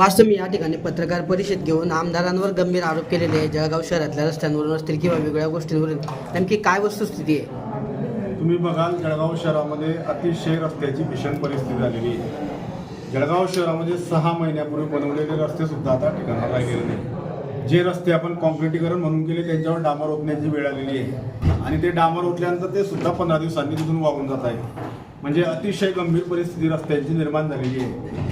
आज मी या ठिकाणी पत्रकार परिषद घेऊन आमदारांवर गंभीर आरोप केलेले आहे जळगाव शहरातल्या रस्त्यांवरून असतील किंवा वेगळ्या गोष्टींवरून. नेमकी काय वस्तुस्थिती आहे? तुम्ही बघाल जळगाव शहरामध्ये अतिशय रस्त्याची भीषण परिस्थिती झालेली आहे. जळगाव शहरामध्ये सहा महिन्यापूर्वी बनवलेले रस्ते सुद्धा आता ठिकाणाला गेले नाही जे रस्ते आपण कॉन्क्रिटीकरण म्हणून केले त्यांच्यावर डांबर ओतण्याची वेळ आलेली आहे. आणि ते डांबर ओतल्यानंतर ते सुद्धा पंधरा दिवसांनी तिथून वाहून जात आहे म्हणजे अतिशय गंभीर परिस्थिती रस्त्यांची निर्माण झालेली आहे.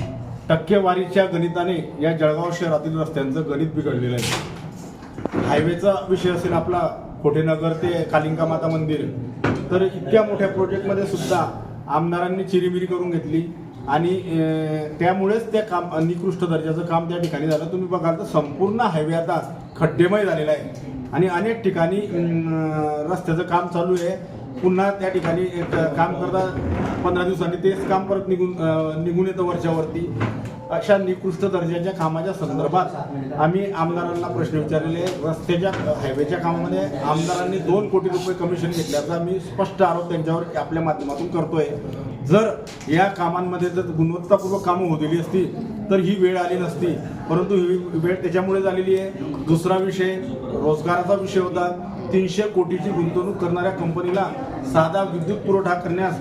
टक्केवारीच्या गणिताने या जळगाव शहरातील रस्त्यांचं गणित बिघडलेलं आहे. हायवेचा विषय असेल आपला कोठेनगर ते कालिंका माता मंदिर. तर इतक्या मोठ्या प्रोजेक्टमध्ये सुद्धा आमदारांनी चिरीमिरी करून घेतली आणि त्यामुळेच त्या काम निकृष्ट दर्जाचं काम त्या ठिकाणी झालं. तुम्ही बघाल तर संपूर्ण हायवे आता खड्डेमय झालेला आहे. आणि अनेक ठिकाणी रस्त्याचं काम चालू आहे. पुन्हा त्या ठिकाणी एक काम करता पंधरा दिवसांनी तेच काम परत निघून निघून येतं वरच्यावरती. अशा निकृष्ट दर्जाच्या कामाच्या संदर्भात आम्ही आमदारांना प्रश्न विचारलेले रस्त्याच्या हायवेच्या कामामध्ये आमदारांनी दोन कोटी रुपये कमिशन घेतल्याचा मी स्पष्ट आरोप त्यांच्यावर आपल्या माध्यमातून करतोय. जर या कामांमध्ये जर गुणवत्तापूर्वक कामं होतेली असती तर ही वेळ आली नसती. परंतु ही वेळ त्याच्यामुळे झालेली आहे. दुसरा विषय रोजगाराचा विषय होता. तीनशे कोटीची गुंतवणूक करणाऱ्या कंपनीला साधा विद्युत पुरवठा करण्यास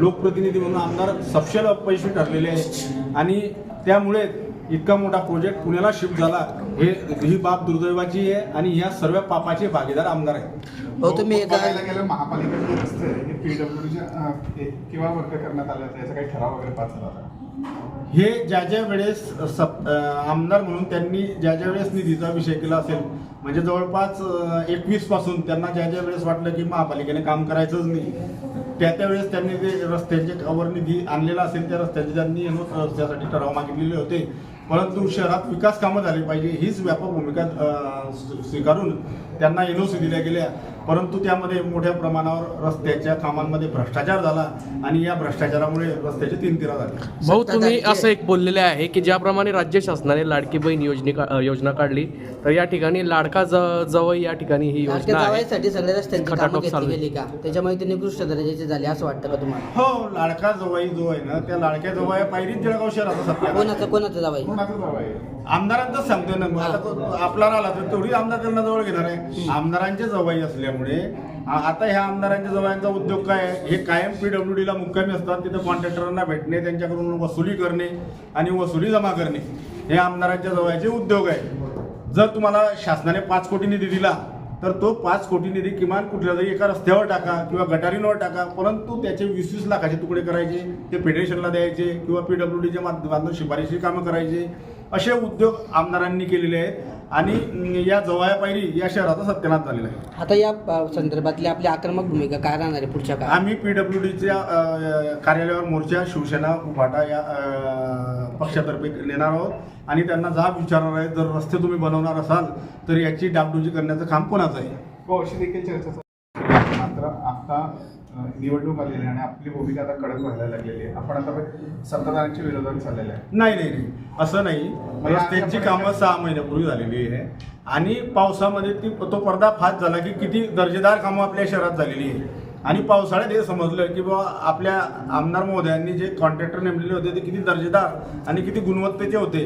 लोकप्रतिनिधी म्हणून आमदार सपशेल अपयशी ठरलेले आहे आणि त्यामुळे इतका मोठा प्रोजेक्ट पुण्याला शिफ्ट झाला. हे ही बाब दुर्दैवाची आहे आणि या सर्व पापाचे भागीदार आमदार आहेत. हो तुम्ही एका बघायला गेलं महापालिकेचे रस्ते हे किंवा वर्ग करण्यात आले याचा काही ठराव वगैरे पास झाला होता? हे ज्या ज्या वेळेस सप आमदार म्हणून त्यांनी ज्या ज्या वेळेस निधीचा विषय केला असेल म्हणजे जवळपास एकवीसपासून त्यांना ज्या ज्या वेळेस वाटलं की महापालिकेने काम करायचंच नाही त्या त्या वेळेस त्यांनी ते रस्त्यांचे वर निधी आणलेला असेल त्या रस्त्याचे त्यांनी रस्त्यासाठी ठराव मागितलेले होते. परंतु शहरात विकास कामं झाली पाहिजे हीच व्यापक भूमिका स्वीकारून त्यांना एनओसी दिल्या गेल्या. परंतु त्यामध्ये मोठ्या प्रमाणावर रस्त्याच्या कामांमध्ये भ्रष्टाचार झाला आणि या भ्रष्टाचारामुळे रस्त्याचे तीन तिरा झाले. भाऊ तुम्ही असं एक बोललेले आहे की ज्याप्रमाणे राज्य शासनाने लाडकी बहीण योजने योजना काढली तर या ठिकाणी लाडका जवळ या ठिकाणी ही योजना जावयासाठी सगळ्या रस्त्यांची कामं घेतली. गेली का? त्याच्यामुळे ते निकृष्ट दर्जाचे झाले असं वाटतं का तुम्हाला? हो लाडका जवाई जो आहे ना त्या लाडक्या जवाई पायरीच जळगाव शहराचा सत्य कोणाचं कोणाचं जावई कोणाचं जावं आहे? आमदारांचाच सांगतोय ना मग आता तो आपला राहिला तर तेवढी आमदार त्यांना जवळ घेणार आहे. आमदारांचे जवाई असल्यामुळे आता ह्या आमदारांच्या जवळचा उद्योग काय आहे? हे कायम पीडब्ल्यू डीला मुक्कामी असतात तिथं कॉन्ट्रॅक्टरांना भेटणे त्यांच्याकडून वसुली करणे आणि वसुली जमा करणे हे आमदारांच्या जवळचे उद्योग आहे जर तुम्हाला शासनाने पाच कोटी निधी दिला तर तो पाच कोटी निधी किमान कुठल्या तरी एका रस्त्यावर टाका किंवा गटारींवर टाका परंतु त्याचे वीस वीस लाखाचे तुकडे करायचे ते फेडरेशनला द्यायचे किंवा पीडब्ल्यूडीच्या माध्यमातून शिफारशी कामं करायचे असे उद्योग आमदारांनी केलेले आहेत आणि या जवळ्या पायरी या शहराचा सत्यानाश झालेला आहे. आता या अ, संदर्भातली आपली आक्रमक भूमिका काय राहणार आहे पुढच्या काळात? आम्ही पीडब्ल्यूडीच्या कार्यालयावर मोर्चा शिवसेना उभाटा या अं, पक्षातर्फे नेणार आहोत. आणि त्यांना जाब विचारणार आहे जर रस्ते तुम्ही बनवणार असाल तर याची डागडुजी करण्याचं काम कोणाचं आहे? हो अशी देखील चर्चा चालू आहे. मात्र आता अं, निवडणूक आलेली आहे आणि आपली भूमिका आता कडक व्हायला लागलेली आहे. आपण आता सत्ताधाऱ्यांच्या विरोधात चाललेलं आहे. नाही नाही नाही. असं नाही. रस्त्यांची कामं सहा महिन्यापूर्वी झालेली आहे. आणि पावसामध्ये ती तो पडदा फाच झाला की किती दर्जेदार कामं आपल्या शहरात झालेली आहे. आणि पावसाळ्यात हे समजलं की बाबा आपल्या आमदार महोदयांनी जे कॉन्ट्रॅक्टर नेमलेले होते ते किती दर्जेदार आणि किती गुणवत्तेचे होते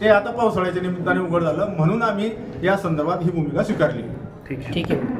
ते आता पावसाळ्याच्या निमित्ताने उघड झालं. म्हणून आम्ही या संदर्भात ही भूमिका स्वीकारली. ठीक आहे ठीक आहे.